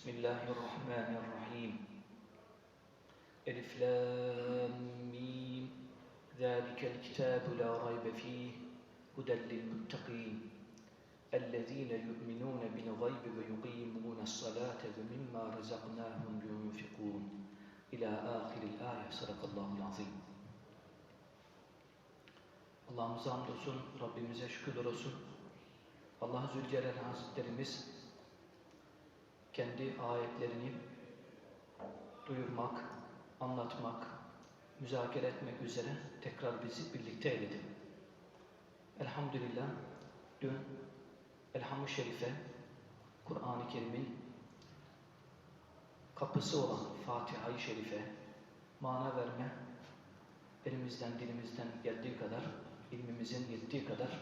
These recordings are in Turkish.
بسم الله الرحمن الرحيم ألف لام ميم ذلك الكتاب لا ريب فيه هدى للمتقين الذين يؤمنون بالغيب ويقيمون الصلاة ومما رزقناهم ينفقون إلى آخر الآية صدق الله العظيم Allah'ımıza hamdolsun, Rabbimize şükürler olsun. Allah Zülcelal Hazretlerimiz kendi ayetlerini duyurmak, anlatmak, müzakere etmek üzere tekrar bizi birlikte eyledi. Elhamdülillah dün Elham-ı Şerife, Kur'an-ı Kerim'in kapısı olan Fatiha-i Şerife, mana verme, elimizden, dilimizden geldiği kadar, ilmimizin yettiği kadar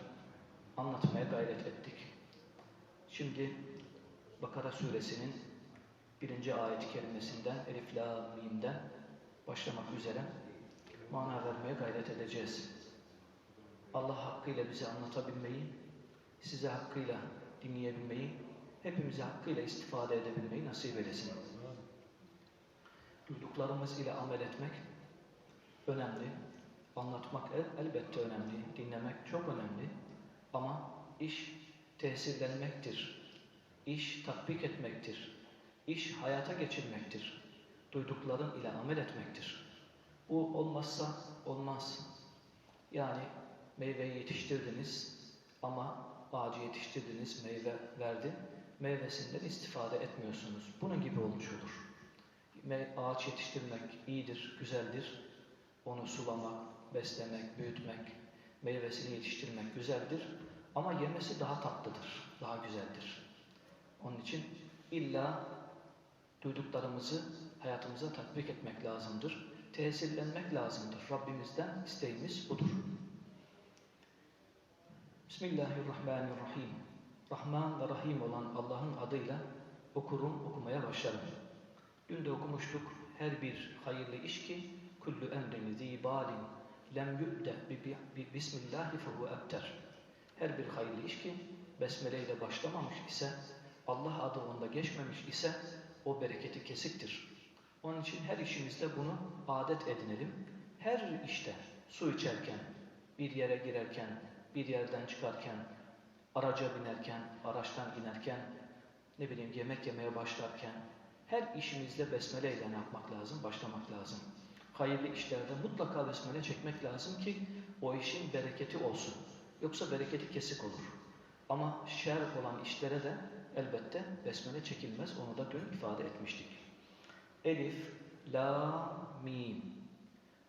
anlatmaya gayret ettik. Şimdi Bakara suresinin birinci ayet-i kerimesinden, Elif La Mim'den başlamak üzere mana vermeye gayret edeceğiz. Allah hakkıyla bize anlatabilmeyi, size hakkıyla dinleyebilmeyi, hepimize hakkıyla istifade edebilmeyi nasip eylesin. Duyduklarımız ile amel etmek önemli. Anlatmak el, elbette önemli. Dinlemek çok önemli. Ama iş tesirlenmektir. İş tatbik etmektir. İş hayata geçirmektir. Duydukların ile amel etmektir. Bu olmazsa olmaz. Yani meyveyi yetiştirdiniz ama ağacı yetiştirdiniz, meyve verdi. Meyvesinden istifade etmiyorsunuz. Bunun gibi olmuş olur. Ağaç yetiştirmek iyidir, güzeldir. Onu sulamak, beslemek, büyütmek, meyvesini yetiştirmek güzeldir. Ama yemesi daha tatlıdır, daha güzeldir. Onun için illa duyduklarımızı hayatımıza tatbik etmek lazımdır. Tesirlenmek lazımdır. Rabbimizden isteğimiz budur. Bismillahirrahmanirrahim. Rahman ve Rahim olan Allah'ın adıyla okurum, okumaya başlarım. Dün de okumuştuk. Her bir hayırlı iş ki kullu emrin zibalin lem yubde bi bismillahi fehu ebter. Her bir hayırlı iş ki besmele ile başlamamış ise Allah adı onda geçmemiş ise o bereketi kesiktir. Onun için her işimizde bunu adet edinelim. Her işte su içerken, bir yere girerken, bir yerden çıkarken, araca binerken, araçtan inerken, ne bileyim yemek yemeye başlarken, her işimizde besmele ile yapmak lazım, başlamak lazım. Hayırlı işlerde mutlaka besmele çekmek lazım ki o işin bereketi olsun. Yoksa bereketi kesik olur. Ama şer olan işlere de elbette besmele çekilmez. Onu da dün ifade etmiştik. Elif, la, mim.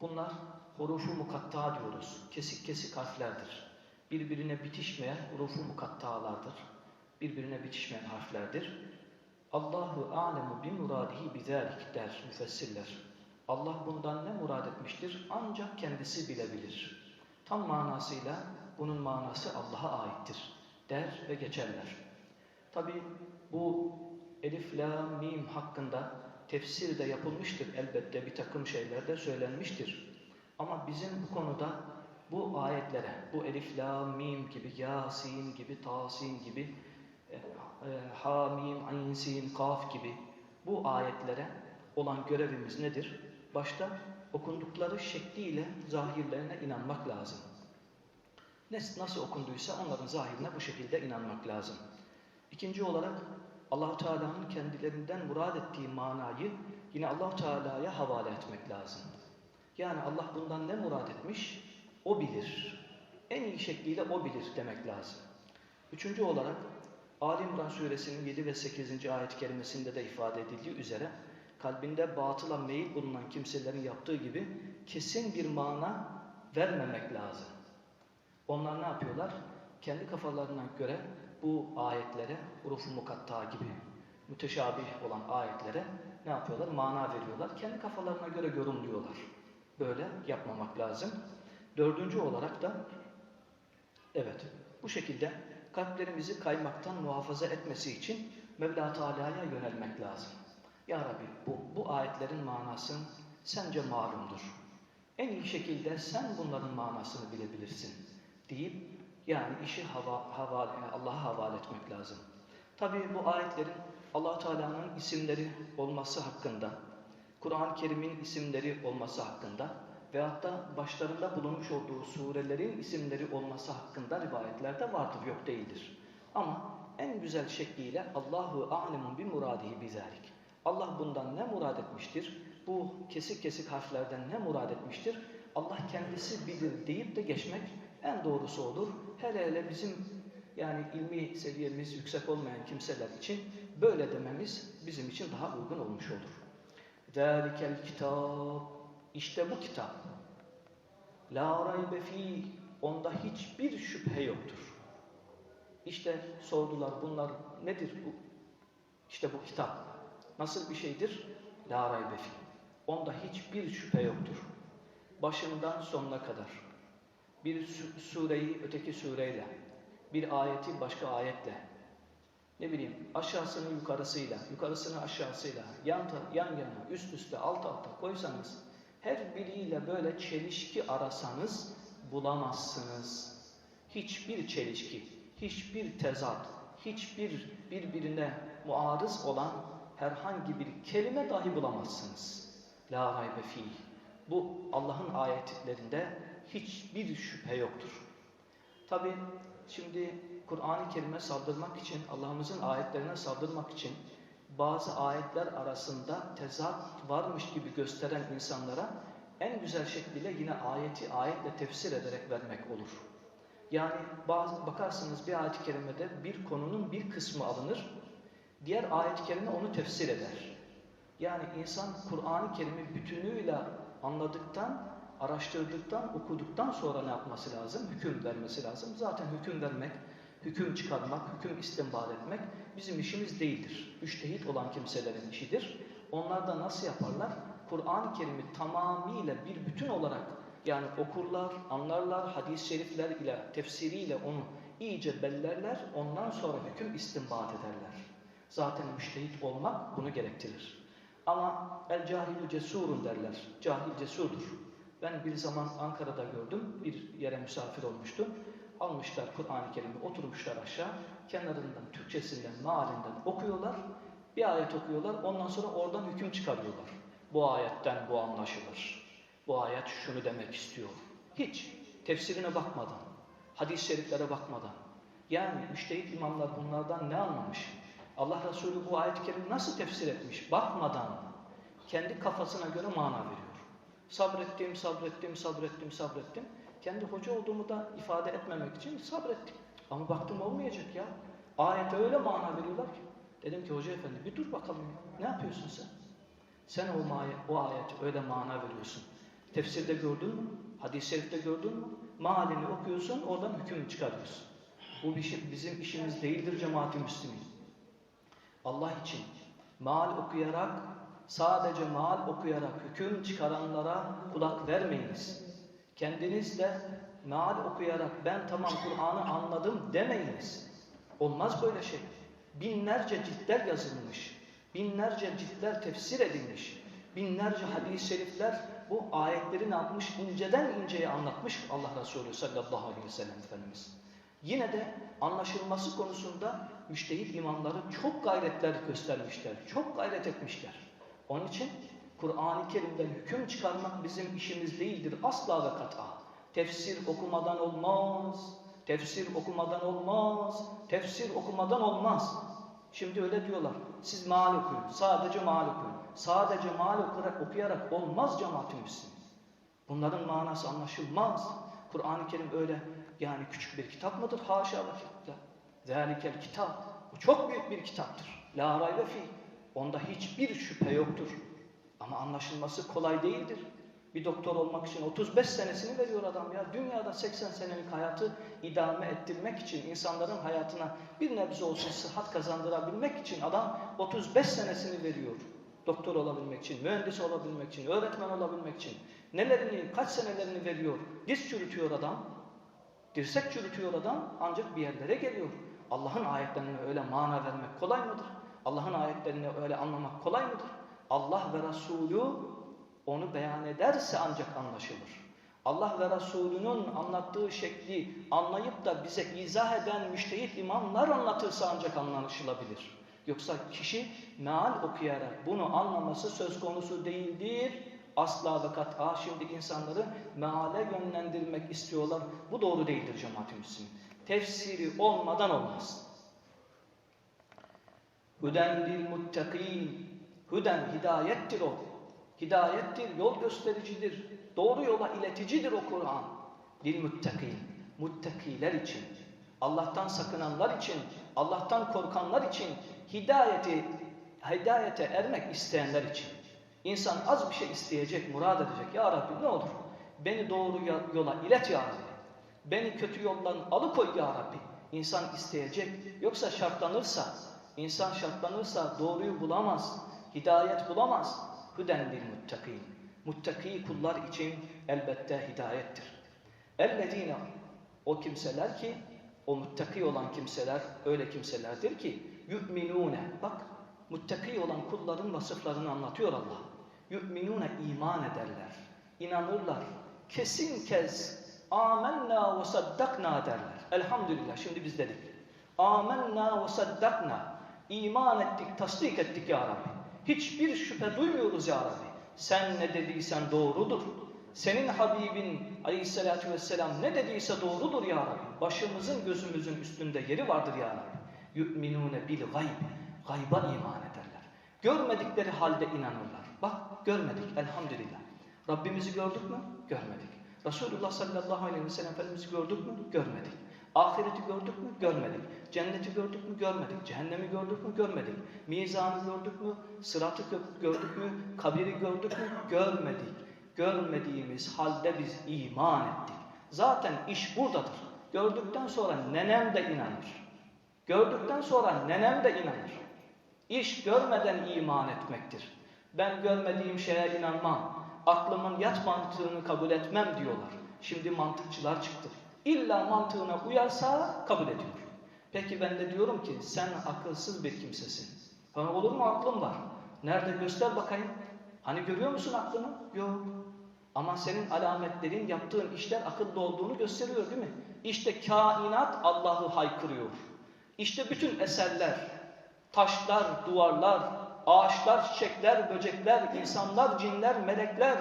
Bunlar hurufu mukatta diyoruz. Kesik kesik harflerdir. Birbirine bitişmeyen hurufu mukattalardır. Birbirine bitişmeyen harflerdir. Allahu alemu bi muradihi bizalik der müfessirler. Allah bundan ne murad etmiştir? Ancak kendisi bilebilir. Tam manasıyla bunun manası Allah'a aittir der ve geçerler. Tabi bu Elif, La, Mim hakkında tefsir de yapılmıştır elbette bir takım şeyler de söylenmiştir. Ama bizim bu konuda bu ayetlere, bu Elif, La, Mim gibi, Yasin gibi, Tasin gibi, e, e, Ha, Mim, Ayn, Kaf gibi bu ayetlere olan görevimiz nedir? Başta okundukları şekliyle zahirlerine inanmak lazım. Nasıl okunduysa onların zahirine bu şekilde inanmak lazım. İkinci olarak allah Teala'nın kendilerinden murad ettiği manayı yine allah Teala'ya havale etmek lazım. Yani Allah bundan ne murad etmiş? O bilir. En iyi şekliyle o bilir demek lazım. Üçüncü olarak Ali İmran suresinin 7 ve 8. ayet-i kerimesinde de ifade edildiği üzere kalbinde batıla meyil bulunan kimselerin yaptığı gibi kesin bir mana vermemek lazım. Onlar ne yapıyorlar? Kendi kafalarına göre bu ayetlere hurufu mukatta gibi müteşabih olan ayetlere ne yapıyorlar? Mana veriyorlar. Kendi kafalarına göre yorumluyorlar. Böyle yapmamak lazım. Dördüncü olarak da evet bu şekilde kalplerimizi kaymaktan muhafaza etmesi için Mevla Teala'ya yönelmek lazım. Ya Rabbi bu, bu ayetlerin manası sence malumdur. En iyi şekilde sen bunların manasını bilebilirsin deyip yani işi hava, havale, Allah'a havale etmek lazım. Tabii bu ayetlerin allah Teala'nın isimleri olması hakkında, Kur'an-ı Kerim'in isimleri olması hakkında veyahut da başlarında bulunmuş olduğu surelerin isimleri olması hakkında rivayetlerde vardır, yok değildir. Ama en güzel şekliyle Allahu a'lemun bi muradihi bizalik. Allah bundan ne murad etmiştir? Bu kesik kesik harflerden ne murad etmiştir? Allah kendisi bilir deyip de geçmek en doğrusu olur Hele hele bizim yani ilmi seviyemiz yüksek olmayan kimseler için böyle dememiz bizim için daha uygun olmuş olur. ذَٰلِكَ kitap İşte bu kitap. La raybe fi onda hiçbir şüphe yoktur. İşte sordular bunlar nedir bu? İşte bu kitap. Nasıl bir şeydir? La raybe fi. Onda hiçbir şüphe yoktur. Başından sonuna kadar. bir sureyi öteki sureyle, bir ayeti başka ayetle, ne bileyim aşağısını yukarısıyla, yukarısını aşağısıyla, yan, yan yana, üst üste, alt alta koysanız, her biriyle böyle çelişki arasanız bulamazsınız. Hiçbir çelişki, hiçbir tezat, hiçbir birbirine muarız olan herhangi bir kelime dahi bulamazsınız. La raybe fih. Bu Allah'ın ayetlerinde hiçbir şüphe yoktur. Tabi şimdi Kur'an-ı Kerim'e saldırmak için, Allah'ımızın ayetlerine saldırmak için bazı ayetler arasında tezat varmış gibi gösteren insanlara en güzel şekliyle yine ayeti ayetle tefsir ederek vermek olur. Yani bazı bakarsınız bir ayet-i kerimede bir konunun bir kısmı alınır, diğer ayet-i kerime onu tefsir eder. Yani insan Kur'an-ı Kerim'i bütünüyle anladıktan, araştırdıktan, okuduktan sonra ne yapması lazım? Hüküm vermesi lazım. Zaten hüküm vermek, hüküm çıkarmak, hüküm istinbat etmek bizim işimiz değildir. Müştehit olan kimselerin işidir. Onlar da nasıl yaparlar? Kur'an-ı Kerim'i tamamıyla bir bütün olarak yani okurlar, anlarlar, hadis-i şerifler ile, tefsiriyle onu iyice bellerler, ondan sonra hüküm istinbat ederler. Zaten müştehit olmak bunu gerektirir. Ama el cahilü cesurun derler. Cahil cesurdur. Ben bir zaman Ankara'da gördüm, bir yere misafir olmuştum. Almışlar Kur'an-ı Kerim'i, oturmuşlar aşağı, kenarından, Türkçesinden, mealinden okuyorlar. Bir ayet okuyorlar, ondan sonra oradan hüküm çıkarıyorlar. Bu ayetten bu anlaşılır. Bu ayet şunu demek istiyor. Hiç tefsirine bakmadan, hadis-i şeriflere bakmadan. Yani müştehit imamlar bunlardan ne anlamış? Allah Resulü bu ayet-i nasıl tefsir etmiş? Bakmadan kendi kafasına göre mana veriyor. Sabrettim, sabrettim, sabrettim, sabrettim. Kendi hoca olduğumu da ifade etmemek için sabrettim. Ama baktım olmayacak ya. Ayete öyle mana veriyorlar ki. Dedim ki hoca efendi bir dur bakalım. Ne yapıyorsun sen? Sen o, ayet, o ayet öyle mana veriyorsun. Tefsirde gördün mü? Hadis-i şerifte gördün mü? Mealini okuyorsun, oradan hüküm çıkarıyorsun. Bu bizim işimiz değildir cemaat-i müslümin. Allah için mal okuyarak, sadece mal okuyarak hüküm çıkaranlara kulak vermeyiniz. Kendiniz de mal okuyarak ben tamam Kur'an'ı anladım demeyiniz. Olmaz böyle şey. Binlerce ciltler yazılmış, binlerce ciltler tefsir edilmiş, binlerce hadis-i şerifler bu ayetleri ne yapmış? inceden inceye anlatmış Allah Resulü sallallahu aleyhi ve sellem Efendimiz. Yine de anlaşılması konusunda müştehit imamları çok gayretler göstermişler, çok gayret etmişler. Onun için Kur'an-ı Kerim'den hüküm çıkarmak bizim işimiz değildir asla ve kat'a. Tefsir okumadan olmaz, tefsir okumadan olmaz, tefsir okumadan olmaz. Şimdi öyle diyorlar, siz mal okuyun, sadece mal okuyun. Sadece mal okuyarak, okuyarak olmaz cemaat-i Bunların manası anlaşılmaz. Kur'an-ı Kerim öyle yani küçük bir kitap mıdır? Haşa ve kitap. Zalikel kitap. Bu çok büyük bir kitaptır. La raybe fi. Onda hiçbir şüphe yoktur. Ama anlaşılması kolay değildir. Bir doktor olmak için 35 senesini veriyor adam ya. Dünyada 80 senelik hayatı idame ettirmek için, insanların hayatına bir nebze olsun sıhhat kazandırabilmek için adam 35 senesini veriyor. Doktor olabilmek için, mühendis olabilmek için, öğretmen olabilmek için. Nelerini, kaç senelerini veriyor. Diz çürütüyor adam. Dirsek çürütüyor adam ancak bir yerlere geliyor. Allah'ın ayetlerine öyle mana vermek kolay mıdır? Allah'ın ayetlerini öyle anlamak kolay mıdır? Allah ve Resulü onu beyan ederse ancak anlaşılır. Allah ve Resulünün anlattığı şekli anlayıp da bize izah eden müştehit imamlar anlatırsa ancak anlaşılabilir. Yoksa kişi meal okuyarak bunu anlaması söz konusu değildir. Asla ve kat'a şimdi insanları meale yönlendirmek istiyorlar. Bu doğru değildir cemaat-i. Tefsiri olmadan olmaz. Hüden lil muttakîn. Hüden hidayettir o. Hidayettir, yol göstericidir. Doğru yola ileticidir o Kur'an. Lil muttakîn. Muttakiler için. Allah'tan sakınanlar için, Allah'tan korkanlar için, hidayeti, hidayete ermek isteyenler için. İnsan az bir şey isteyecek, murad edecek. Ya Rabbi ne olur beni doğru yola ilet ya Rabbi. Beni kötü yoldan alıkoy ya Rabbi. İnsan isteyecek. Yoksa şartlanırsa, insan şartlanırsa doğruyu bulamaz. Hidayet bulamaz. Hüden lil muttakin. Muttaki kullar için elbette hidayettir. Ellezine o kimseler ki o muttaki olan kimseler öyle kimselerdir ki yu'minune bak muttaki olan kulların vasıflarını anlatıyor Allah. Yu'minune iman ederler. inanırlar. Kesin kez amennâ ve saddakna derler. Elhamdülillah şimdi biz dedik. Amennâ ve saddakna. İman ettik, tasdik ettik ya Rabbi. Hiçbir şüphe duymuyoruz ya Rabbi. Sen ne dediysen doğrudur. Senin Habibin aleyhissalatü vesselam ne dediyse doğrudur ya Rabbi. Başımızın gözümüzün üstünde yeri vardır ya Rabbi. Yu'minune bil gayb. Gayba iman ederler. Görmedikleri halde inanırlar. Bak görmedik elhamdülillah. Rabbimizi gördük mü? Görmedik. Resulullah sallallahu aleyhi ve sellem Efendimiz'i gördük mü? Görmedik. Ahireti gördük mü? Görmedik. Cenneti gördük mü? Görmedik. Cehennemi gördük mü? Görmedik. Mizanı gördük mü? Sıratı gördük mü? Kabiri gördük mü? Görmedik. Görmediğimiz halde biz iman ettik. Zaten iş buradadır. Gördükten sonra nenem de inanır. Gördükten sonra nenem de inanır. İş görmeden iman etmektir. Ben görmediğim şeye inanmam. Aklımın yat mantığını kabul etmem diyorlar. Şimdi mantıkçılar çıktı. İlla mantığına uyarsa kabul ediyor. Peki ben de diyorum ki sen akılsız bir kimsesin. Ha, olur mu aklım var. Nerede göster bakayım. Hani görüyor musun aklını? Yok. Ama senin alametlerin, yaptığın işler akıllı olduğunu gösteriyor değil mi? İşte kainat Allah'ı haykırıyor. İşte bütün eserler, taşlar, duvarlar, ağaçlar, çiçekler, böcekler, insanlar, cinler, melekler,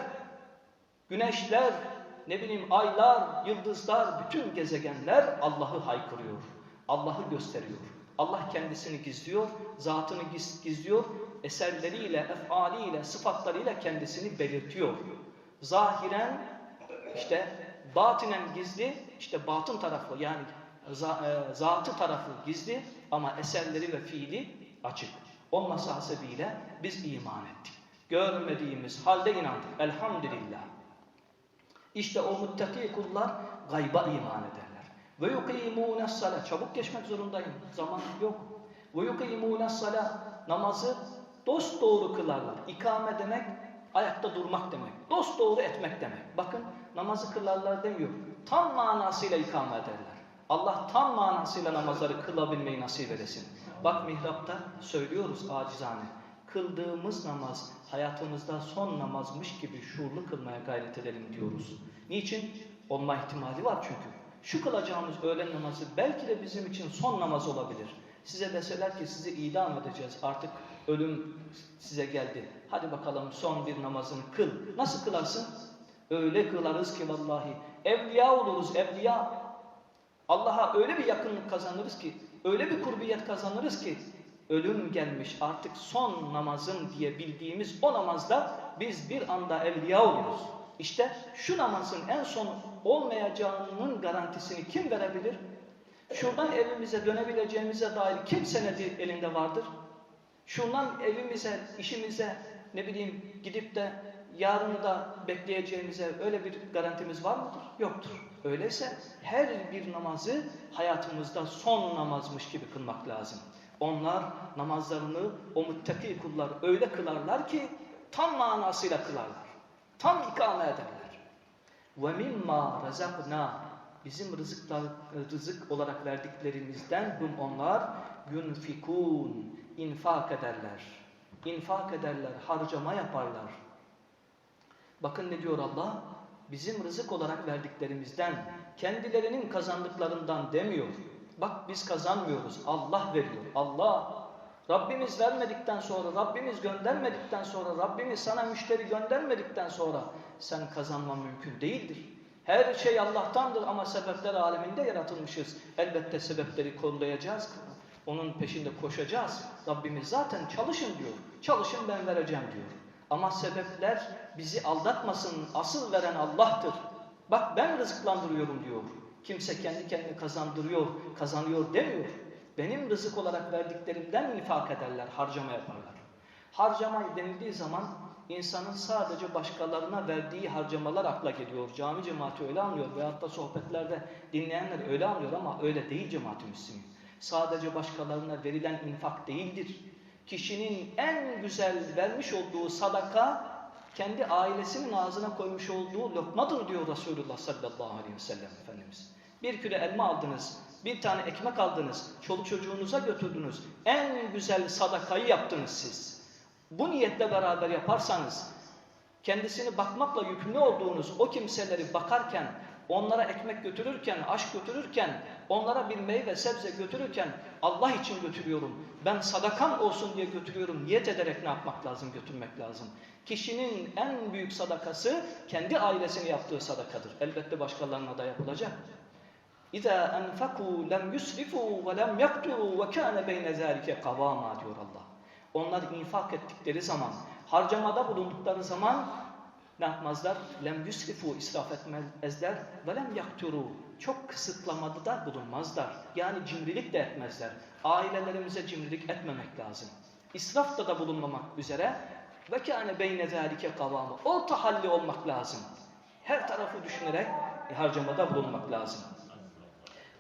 güneşler, ne bileyim aylar, yıldızlar, bütün gezegenler Allah'ı haykırıyor. Allah'ı gösteriyor. Allah kendisini gizliyor, zatını gizliyor, eserleriyle, efaliyle, sıfatlarıyla kendisini belirtiyor. Zahiren işte batinen gizli, işte batın tarafı yani zatı tarafı gizli ama eserleri ve fiili açık. Olması hasebiyle biz iman ettik. Görmediğimiz halde inandık. Elhamdülillah. İşte o muttaki kullar gayba iman ederler. Ve yukimûne sala. Çabuk geçmek zorundayım. Zaman yok. Ve yukimûne sala. Namazı dost doğru kılarlar. İkame demek ayakta durmak demek. Dost doğru etmek demek. Bakın namazı kılarlar demiyor. Tam manasıyla ikame ederler. Allah tam manasıyla namazları kılabilmeyi nasip edesin. Bak mihrapta söylüyoruz acizane. Kıldığımız namaz hayatımızda son namazmış gibi şuurlu kılmaya gayret edelim diyoruz. Niçin? Olma ihtimali var çünkü. Şu kılacağımız öğlen namazı belki de bizim için son namaz olabilir. Size deseler ki sizi idam edeceğiz artık ölüm size geldi. Hadi bakalım son bir namazını kıl. Nasıl kılarsın? Öyle kılarız ki vallahi. Evliya oluruz evliya. Allah'a öyle bir yakınlık kazanırız ki, öyle bir kurbiyet kazanırız ki, ölüm gelmiş artık son namazın diye bildiğimiz o namazda biz bir anda evliya oluruz. İşte şu namazın en son olmayacağının garantisini kim verebilir? Şuradan evimize dönebileceğimize dair kim senedi elinde vardır? Şundan evimize, işimize, ne bileyim gidip de yarını da bekleyeceğimize öyle bir garantimiz var mıdır? Yoktur. Öyleyse her bir namazı hayatımızda son namazmış gibi kılmak lazım. Onlar namazlarını o muttaki kullar öyle kılarlar ki tam manasıyla kılarlar. Tam ikame ederler. Mimma razakna bizim rızıklar, rızık olarak verdiklerimizden hum onlar yunfikun infak ederler. İnfak ederler, harcama yaparlar. Bakın ne diyor Allah? Bizim rızık olarak verdiklerimizden, kendilerinin kazandıklarından demiyor. Bak biz kazanmıyoruz, Allah veriyor. Allah Rabbimiz vermedikten sonra, Rabbimiz göndermedikten sonra, Rabbimiz sana müşteri göndermedikten sonra sen kazanman mümkün değildir. Her şey Allah'tandır ama sebepler aleminde yaratılmışız. Elbette sebepleri kollayacağız. Onun peşinde koşacağız. Rabbimiz zaten çalışın diyor. Çalışın ben vereceğim diyor. Ama sebepler bizi aldatmasın. Asıl veren Allah'tır. Bak ben rızıklandırıyorum diyor. Kimse kendi kendini kazandırıyor, kazanıyor demiyor. Benim rızık olarak verdiklerimden infak ederler, harcama yaparlar. Harcama denildiği zaman insanın sadece başkalarına verdiği harcamalar akla geliyor. Cami cemaati öyle anlıyor veyahut da sohbetlerde dinleyenler öyle anlıyor ama öyle değil cemaat-i müslümin. Sadece başkalarına verilen infak değildir. Kişinin en güzel vermiş olduğu sadaka kendi ailesinin ağzına koymuş olduğu lokmadır diyor Resulullah sallallahu aleyhi ve sellem Efendimiz. Bir küre elma aldınız, bir tane ekmek aldınız, çoluk çocuğunuza götürdünüz. En güzel sadakayı yaptınız siz. Bu niyetle beraber yaparsanız, kendisini bakmakla yükümlü olduğunuz o kimseleri bakarken, onlara ekmek götürürken, aşk götürürken, onlara bir meyve sebze götürürken Allah için götürüyorum. Ben sadakam olsun diye götürüyorum. Niyet ederek ne yapmak lazım? Götürmek lazım. Kişinin en büyük sadakası kendi ailesine yaptığı sadakadır. Elbette başkalarına da yapılacak. Lem yusrifu ve lem yakturu ve kana beyne zalike kavama diyor Allah. Onlar infak ettikleri zaman, harcamada bulundukları zaman ne yapmazlar? Lem yusrifu israf etmezler ve lem yakturu. Çok kısıtlamada da bulunmazlar. Yani cimrilik de etmezler. Ailelerimize cimrilik etmemek lazım. İsrafta da bulunmamak üzere ve kâne beyne zâlike kavâmı. Orta halli olmak lazım. Her tarafı düşünerek harcamada bulunmak lazım.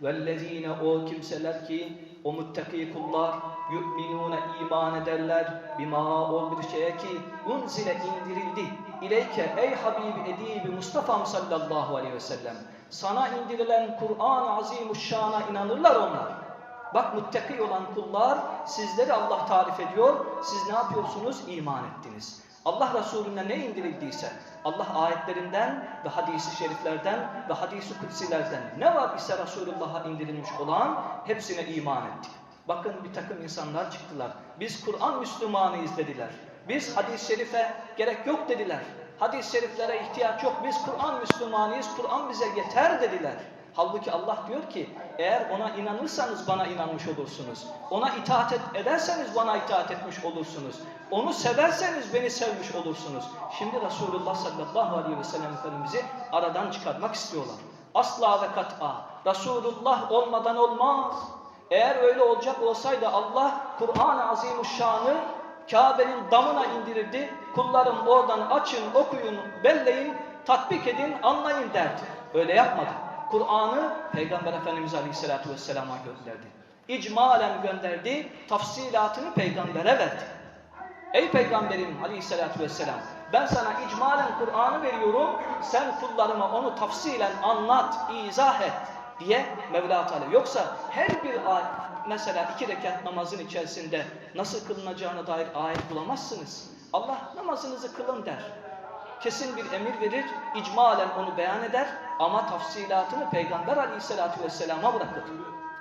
Vellezine o kimseler ki o muttaki kullar yu'minune iman ederler bima o bir şeye ki unzile indirildi ileyke ey Habibi Edibi Mustafa sallallahu aleyhi ve sellem sana indirilen Kur'an-ı Azimuşşan'a inanırlar onlar. Bak muttaki olan kullar sizleri Allah tarif ediyor. Siz ne yapıyorsunuz? İman ettiniz. Allah Resulüne ne indirildiyse Allah ayetlerinden ve hadisi şeriflerden ve hadisi kutsilerden ne var ise Resulullah'a indirilmiş olan hepsine iman ettik. Bakın bir takım insanlar çıktılar. Biz Kur'an Müslümanıyız dediler. Biz hadis-i şerife gerek yok dediler. Hadis-i şeriflere ihtiyaç yok. Biz Kur'an Müslümanıyız. Kur'an bize yeter dediler. Halbuki Allah diyor ki eğer ona inanırsanız bana inanmış olursunuz. Ona itaat et, ederseniz bana itaat etmiş olursunuz. Onu severseniz beni sevmiş olursunuz. Şimdi Resulullah sallallahu aleyhi ve sellem Efendimiz'i aradan çıkartmak istiyorlar. Asla ve kat'a. Resulullah olmadan olmaz. Eğer öyle olacak olsaydı Allah Kur'an-ı Azimuşşan'ı Kabe'nin damına indirirdi. Kullarım oradan açın, okuyun, belleyin, tatbik edin, anlayın derdi. Öyle yapmadı. Kur'an'ı Peygamber Efendimiz Aleyhisselatü Vesselam'a gönderdi. İcmalen gönderdi, tafsilatını peygambere verdi. Ey Peygamberim Aleyhisselatü Vesselam, ben sana icmalen Kur'an'ı veriyorum, sen kullarıma onu tafsilen anlat, izah et diye Mevla Teala. Yoksa her bir ayet, mesela iki rekat namazın içerisinde nasıl kılınacağına dair ayet bulamazsınız. Allah namazınızı kılın der. Kesin bir emir verir, icmalen onu beyan eder ama tafsilatını Peygamber Aleyhisselatü Vesselam'a bırakır.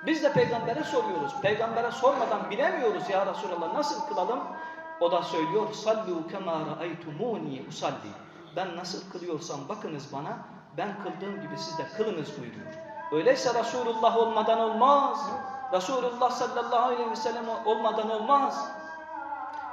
Biz de peygambere soruyoruz. Peygambere sormadan bilemiyoruz ya Resulallah nasıl kılalım? O da söylüyor sallu kema raaytumuni usalli. Ben nasıl kılıyorsam bakınız bana ben kıldığım gibi siz de kılınız buyuruyor. Öyleyse Resulullah olmadan olmaz. Resulullah sallallahu aleyhi ve sellem olmadan olmaz.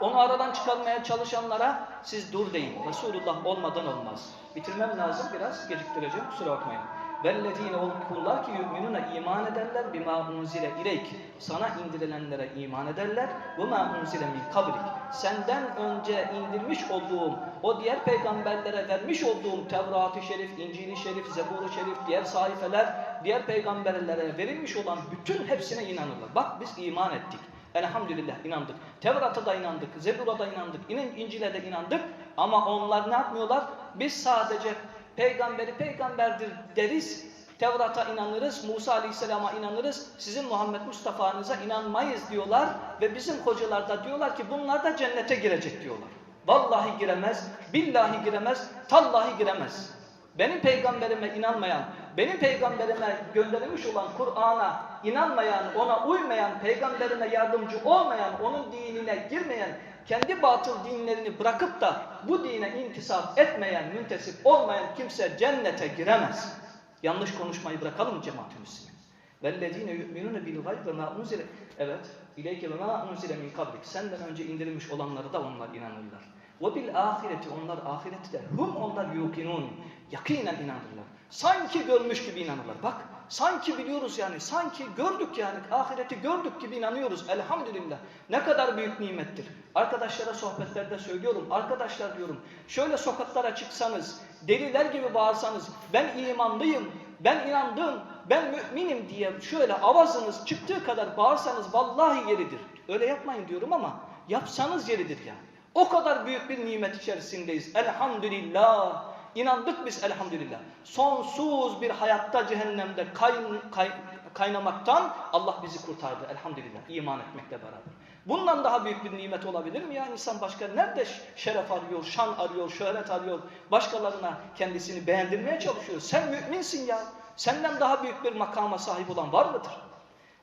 Onu aradan çıkarmaya çalışanlara siz dur deyin. Resulullah olmadan olmaz. Bitirmem lazım biraz geciktireceğim kusura bakmayın. Vellezine ol kullar ki yu'minuna iman ederler bima unzile ileyk. Sana indirilenlere iman ederler. Ve ma unzile min kablik. Senden önce indirmiş olduğum o diğer peygamberlere vermiş olduğum Tevrat-ı Şerif, İncil-i Şerif, Zebur-u Şerif, diğer sayfeler, diğer peygamberlere verilmiş olan bütün hepsine inanırlar. Bak biz iman ettik. Elhamdülillah inandık. Tevrat'a da inandık, Zebur'a da inandık, İn- İncil'e de inandık. Ama onlar ne yapmıyorlar? Biz sadece peygamberi peygamberdir deriz. Tevrat'a inanırız, Musa Aleyhisselam'a inanırız, sizin Muhammed Mustafa'nıza inanmayız diyorlar ve bizim hocalar da diyorlar ki bunlar da cennete girecek diyorlar. Vallahi giremez, billahi giremez, tallahi giremez. Benim peygamberime inanmayan, benim peygamberime gönderilmiş olan Kur'an'a inanmayan, ona uymayan, peygamberine yardımcı olmayan, onun dinine girmeyen, kendi batıl dinlerini bırakıp da bu dine intisap etmeyen, müntesip olmayan kimse cennete giremez. Yanlış konuşmayı bırakalım cemaat-i müslümin. وَالَّذ۪ينَ يُؤْمِنُونَ بِالْغَيْبِ وَمَا اُنْزِلَ Evet, اِلَيْكَ وَمَا اُنْزِلَ مِنْ kablik. Senden önce indirilmiş olanları da onlar inanırlar. Ve bil ahireti onlar ahireti de hum onlar yukinun. Yakinen inanırlar. Sanki görmüş gibi inanırlar. Bak sanki biliyoruz yani sanki gördük yani ahireti gördük gibi inanıyoruz elhamdülillah. Ne kadar büyük nimettir. Arkadaşlara sohbetlerde söylüyorum arkadaşlar diyorum şöyle sokaklara çıksanız deliler gibi bağırsanız ben imanlıyım ben inandım ben müminim diye şöyle avazınız çıktığı kadar bağırsanız vallahi yeridir. Öyle yapmayın diyorum ama yapsanız yeridir yani. O kadar büyük bir nimet içerisindeyiz. Elhamdülillah. İnandık biz elhamdülillah. Sonsuz bir hayatta cehennemde kayn, kay, kaynamaktan Allah bizi kurtardı elhamdülillah. iman etmekle beraber. Bundan daha büyük bir nimet olabilir mi ya? İnsan başka nerede şeref arıyor, şan arıyor, şöhret arıyor, başkalarına kendisini beğendirmeye çalışıyor. Sen müminsin ya. Senden daha büyük bir makama sahip olan var mıdır?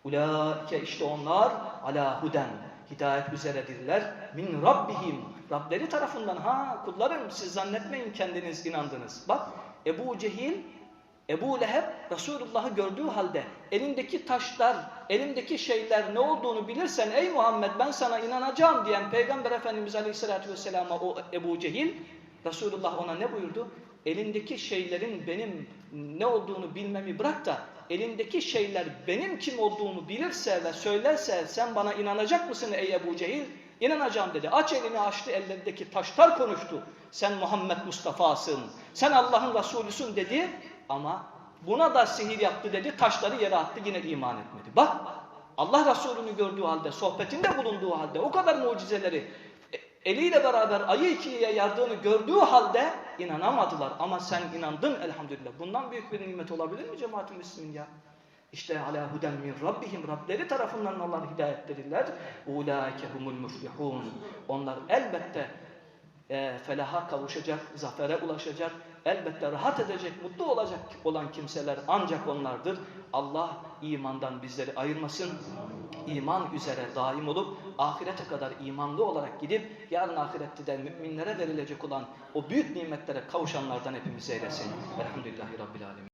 Ulaike işte onlar ala huden hidayet üzeredirler. Min rabbihim Rableri tarafından ha kullarım siz zannetmeyin kendiniz inandınız. Bak Ebu Cehil Ebu Leheb Resulullah'ı gördüğü halde elindeki taşlar, elindeki şeyler ne olduğunu bilirsen ey Muhammed ben sana inanacağım diyen Peygamber Efendimiz Aleyhisselatü Vesselam'a o Ebu Cehil Resulullah ona ne buyurdu? Elindeki şeylerin benim ne olduğunu bilmemi bırak da elindeki şeyler benim kim olduğumu bilirse ve söylerse sen bana inanacak mısın ey Ebu Cehil? İnanacağım dedi. Aç elini açtı ellerindeki taşlar konuştu. Sen Muhammed Mustafa'sın. Sen Allah'ın Resulüsün dedi. Ama buna da sihir yaptı dedi. Taşları yere attı yine iman etmedi. Bak Allah Resulü'nü gördüğü halde, sohbetinde bulunduğu halde o kadar mucizeleri eliyle beraber ayı ikiye yardığını gördüğü halde inanamadılar. Ama sen inandın elhamdülillah. Bundan büyük bir nimet olabilir mi cemaat-i müslümin ya? İşte ala huden min rabbihim Rableri tarafından onlar hidayettedirler. Ulaike humul muflihun. Onlar elbette e, felaha kavuşacak, zafere ulaşacak, elbette rahat edecek, mutlu olacak olan kimseler ancak onlardır. Allah imandan bizleri ayırmasın. İman üzere daim olup ahirete kadar imanlı olarak gidip yarın ahirette de müminlere verilecek olan o büyük nimetlere kavuşanlardan hepimizi eylesin. Elhamdülillahi Rabbil Alemin.